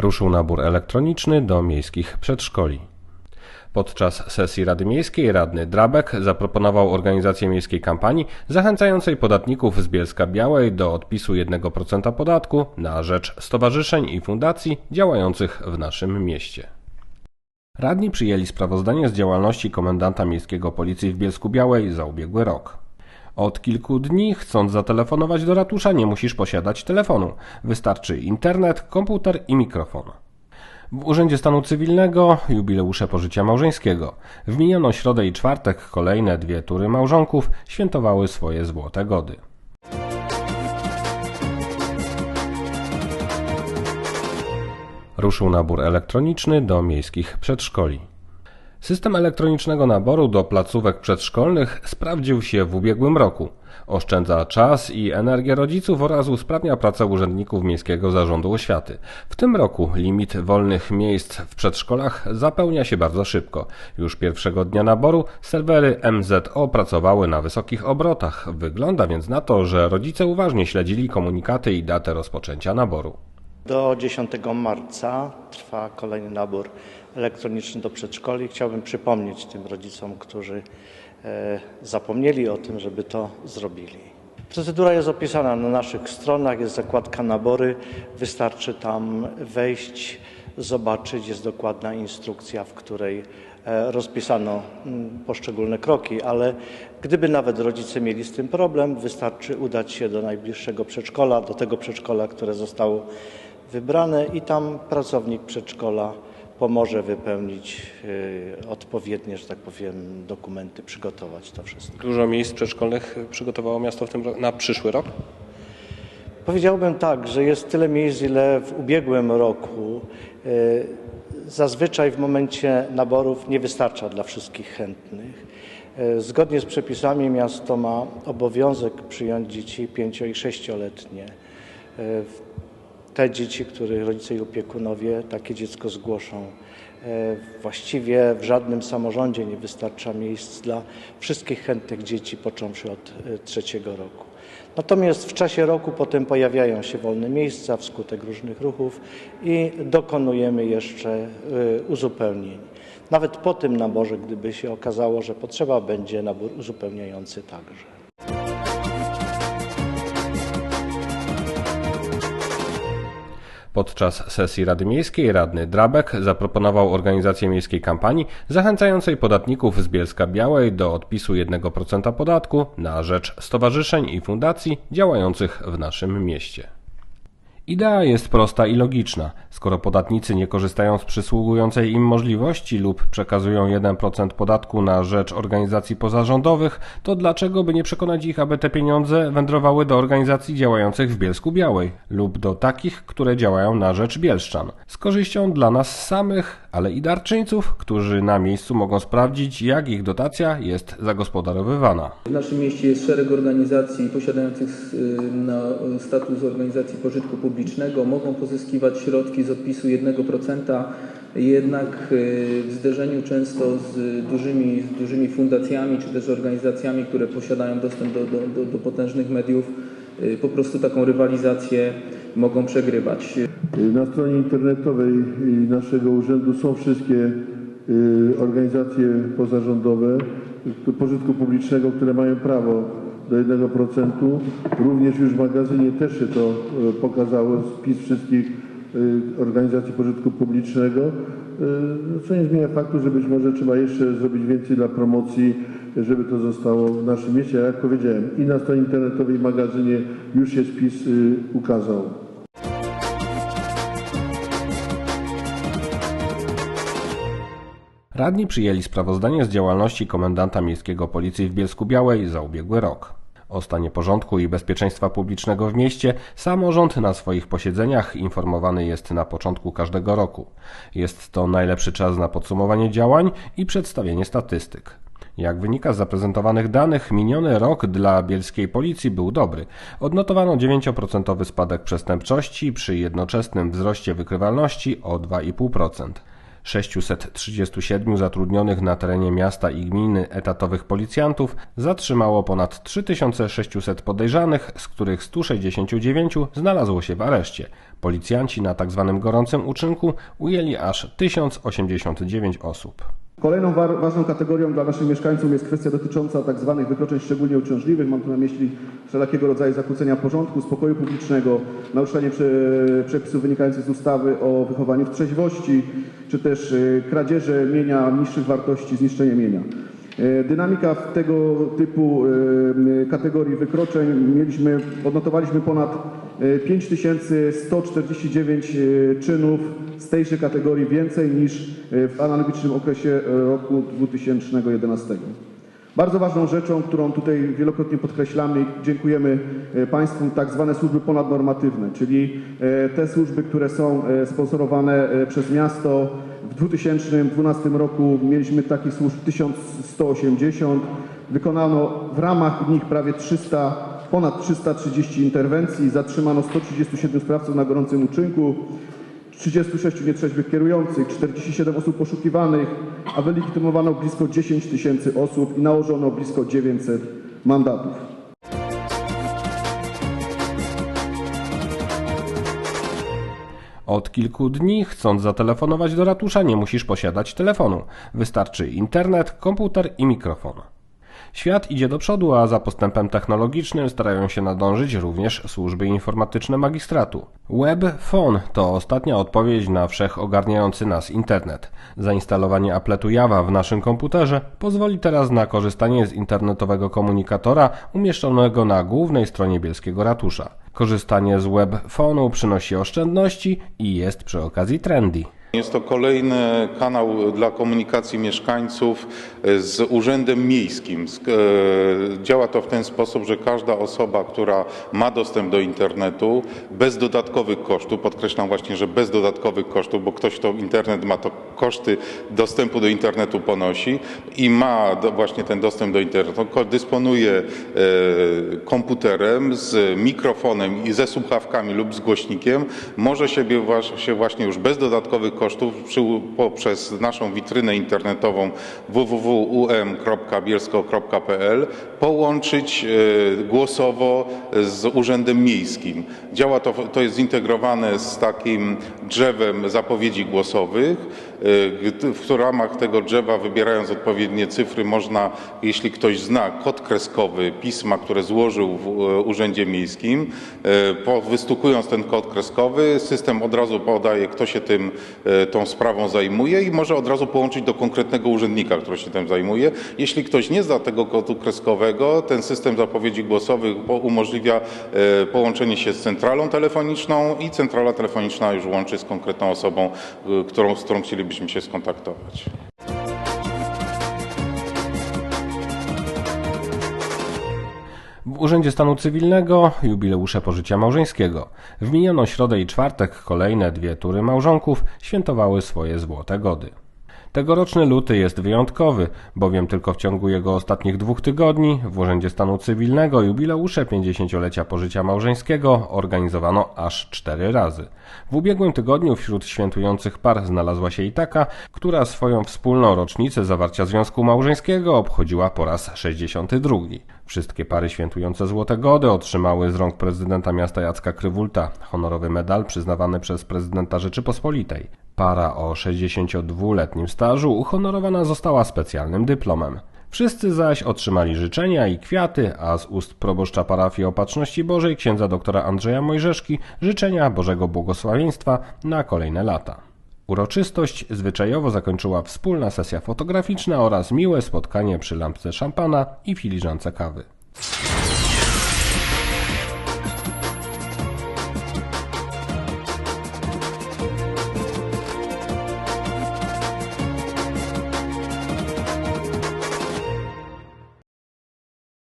Ruszył nabór elektroniczny do miejskich przedszkoli. Podczas sesji Rady Miejskiej radny Drabek zaproponował organizację miejskiej kampanii zachęcającej podatników z Bielska Białej do odpisu 1% podatku na rzecz stowarzyszeń i fundacji działających w naszym mieście. Radni przyjęli sprawozdanie z działalności komendanta miejskiego policji w Bielsku Białej za ubiegły rok. Od kilku dni, chcąc zatelefonować do ratusza, nie musisz posiadać telefonu. Wystarczy internet, komputer i mikrofon. W Urzędzie Stanu Cywilnego jubileusze pożycia małżeńskiego. W minioną środę i czwartek kolejne dwie tury małżonków świętowały swoje złote gody. Ruszył nabór elektroniczny do miejskich przedszkoli. System elektronicznego naboru do placówek przedszkolnych sprawdził się w ubiegłym roku. Oszczędza czas i energię rodziców oraz usprawnia pracę urzędników Miejskiego Zarządu Oświaty. W tym roku limit wolnych miejsc w przedszkolach zapełnia się bardzo szybko. Już pierwszego dnia naboru serwery MZO pracowały na wysokich obrotach. Wygląda więc na to, że rodzice uważnie śledzili komunikaty i datę rozpoczęcia naboru. Do 10 marca trwa kolejny nabór elektroniczny do przedszkoli. Chciałbym przypomnieć tym rodzicom, którzy e, zapomnieli o tym, żeby to zrobili. Procedura jest opisana na naszych stronach, jest zakładka nabory. Wystarczy tam wejść, zobaczyć, jest dokładna instrukcja, w której e, rozpisano poszczególne kroki, ale gdyby nawet rodzice mieli z tym problem, wystarczy udać się do najbliższego przedszkola, do tego przedszkola, które zostało wybrane i tam pracownik przedszkola pomoże wypełnić y, odpowiednie, że tak powiem, dokumenty, przygotować to wszystko. Dużo miejsc przedszkolnych przygotowało miasto w tym ro- na przyszły rok. Powiedziałbym tak, że jest tyle miejsc, ile w ubiegłym roku. Y, Zazwyczaj w momencie naborów nie wystarcza dla wszystkich chętnych. Y, Zgodnie z przepisami miasto ma obowiązek przyjąć dzieci 5 i 6-letnie. Te dzieci, których rodzice i opiekunowie takie dziecko zgłoszą. E, Właściwie w żadnym samorządzie nie wystarcza miejsc dla wszystkich chętnych dzieci, począwszy od e, trzeciego roku. Natomiast w czasie roku potem pojawiają się wolne miejsca wskutek różnych ruchów i dokonujemy jeszcze e, uzupełnień. Nawet po tym naborze, gdyby się okazało, że potrzeba, będzie nabór uzupełniający także. Podczas sesji Rady Miejskiej radny Drabek zaproponował organizację miejskiej kampanii zachęcającej podatników z Bielska Białej do odpisu 1% podatku na rzecz stowarzyszeń i fundacji działających w naszym mieście. Idea jest prosta i logiczna. Skoro podatnicy nie korzystają z przysługującej im możliwości lub przekazują 1% podatku na rzecz organizacji pozarządowych, to dlaczego by nie przekonać ich, aby te pieniądze wędrowały do organizacji działających w Bielsku Białej lub do takich, które działają na rzecz Bielszczan? Z korzyścią dla nas samych, ale i darczyńców, którzy na miejscu mogą sprawdzić, jak ich dotacja jest zagospodarowywana. W naszym mieście jest szereg organizacji posiadających y, na status organizacji pożytku publicznego. Mogą pozyskiwać środki z odpisu 1%, jednak y, w zderzeniu często z dużymi, z dużymi fundacjami czy też organizacjami, które posiadają dostęp do, do, do, do potężnych mediów, y, po prostu taką rywalizację mogą przegrywać. Na stronie internetowej naszego urzędu są wszystkie y, organizacje pozarządowe y, pożytku publicznego, które mają prawo do 1%. Również już w magazynie też się to y, pokazało, spis wszystkich y, organizacji pożytku publicznego, y, co nie zmienia faktu, że być może trzeba jeszcze zrobić więcej dla promocji, żeby to zostało w naszym mieście. Jak powiedziałem, i na stronie internetowej, magazynie już się spis y, ukazał. Radni przyjęli sprawozdanie z działalności komendanta miejskiego policji w Bielsku Białej za ubiegły rok. O stanie porządku i bezpieczeństwa publicznego w mieście samorząd na swoich posiedzeniach informowany jest na początku każdego roku. Jest to najlepszy czas na podsumowanie działań i przedstawienie statystyk. Jak wynika z zaprezentowanych danych, miniony rok dla bielskiej policji był dobry. Odnotowano 9% spadek przestępczości przy jednoczesnym wzroście wykrywalności o 2,5%. 637 zatrudnionych na terenie miasta i gminy etatowych policjantów zatrzymało ponad 3600 podejrzanych, z których 169 znalazło się w areszcie. Policjanci na tzw. gorącym uczynku ujęli aż 1089 osób. Kolejną wa- ważną kategorią dla naszych mieszkańców jest kwestia dotycząca tak zwanych wykroczeń szczególnie uciążliwych. Mam tu na myśli wszelkiego rodzaju zakłócenia porządku, spokoju publicznego, naruszenie prze, przepisów wynikających z ustawy o wychowaniu w trzeźwości, czy też e, kradzieże mienia niższych wartości, zniszczenie mienia. E, Dynamika w tego typu e, kategorii wykroczeń mieliśmy, odnotowaliśmy ponad e, 5149 e, czynów z tejże kategorii więcej niż w analogicznym okresie roku 2011. Bardzo ważną rzeczą, którą tutaj wielokrotnie podkreślamy i dziękujemy Państwu, tak zwane służby ponadnormatywne, czyli te służby, które są sponsorowane przez miasto. W 2012 roku mieliśmy takich służb 1180. Wykonano w ramach nich prawie 300, ponad 330 interwencji, zatrzymano 137 sprawców na gorącym uczynku, 36 nietrzeźwych kierujących, 47 osób poszukiwanych, a wylegitymowano blisko 10 tysięcy osób i nałożono blisko 900 mandatów. Od kilku dni, chcąc zatelefonować do ratusza, nie musisz posiadać telefonu. Wystarczy internet, komputer i mikrofon. Świat idzie do przodu, a za postępem technologicznym starają się nadążyć również służby informatyczne magistratu. Web Phone to ostatnia odpowiedź na wszechogarniający nas internet. Zainstalowanie apletu Java w naszym komputerze pozwoli teraz na korzystanie z internetowego komunikatora umieszczonego na głównej stronie bielskiego ratusza. Korzystanie z Web Phone'u przynosi oszczędności i jest przy okazji trendy. Jest to kolejny kanał dla komunikacji mieszkańców z Urzędem Miejskim. E, Działa to w ten sposób, że każda osoba, która ma dostęp do internetu bez dodatkowych kosztów, podkreślam właśnie, że bez dodatkowych kosztów, bo ktoś, kto internet ma, to koszty dostępu do internetu ponosi i ma właśnie ten dostęp do internetu, dysponuje e, komputerem z mikrofonem i ze słuchawkami lub z głośnikiem, może się właśnie już bez dodatkowych kosztów przy, poprzez naszą witrynę internetową www.um.bielsko.pl połączyć e, głosowo z Urzędem Miejskim. Działa to, to jest zintegrowane z takim drzewem zapowiedzi głosowych, w ramach tego drzewa wybierając odpowiednie cyfry można, jeśli ktoś zna kod kreskowy pisma, które złożył w e, Urzędzie Miejskim, po, wystukując ten kod kreskowy, system od razu podaje, kto się tym, tą sprawą zajmuje i może od razu połączyć do konkretnego urzędnika, który się tym zajmuje. Jeśli ktoś nie zna tego kodu kreskowego, ten system zapowiedzi głosowych umożliwia połączenie się z centralą telefoniczną i centrala telefoniczna już łączy z konkretną osobą, którą, z którą chcielibyśmy się skontaktować. W Urzędzie Stanu Cywilnego jubileusze pożycia małżeńskiego. W minioną środę i czwartek kolejne dwie tury małżonków świętowały swoje złote gody. Tegoroczny luty jest wyjątkowy, bowiem tylko w ciągu jego ostatnich dwóch tygodni w Urzędzie Stanu Cywilnego jubileusze 50-lecia pożycia małżeńskiego organizowano aż cztery razy. W ubiegłym tygodniu wśród świętujących par znalazła się i taka, która swoją wspólną rocznicę zawarcia związku małżeńskiego obchodziła po raz 62. Wszystkie pary świętujące Złote Gody otrzymały z rąk prezydenta miasta Jacka Krywulta honorowy medal przyznawany przez prezydenta Rzeczypospolitej. Para o 62-letnim stażu uhonorowana została specjalnym dyplomem. Wszyscy zaś otrzymali życzenia i kwiaty, a z ust proboszcza parafii Opatrzności Bożej księdza doktora Andrzeja Mojżeszki życzenia Bożego błogosławieństwa na kolejne lata. Uroczystość zwyczajowo zakończyła wspólna sesja fotograficzna oraz miłe spotkanie przy lampce szampana i filiżance kawy.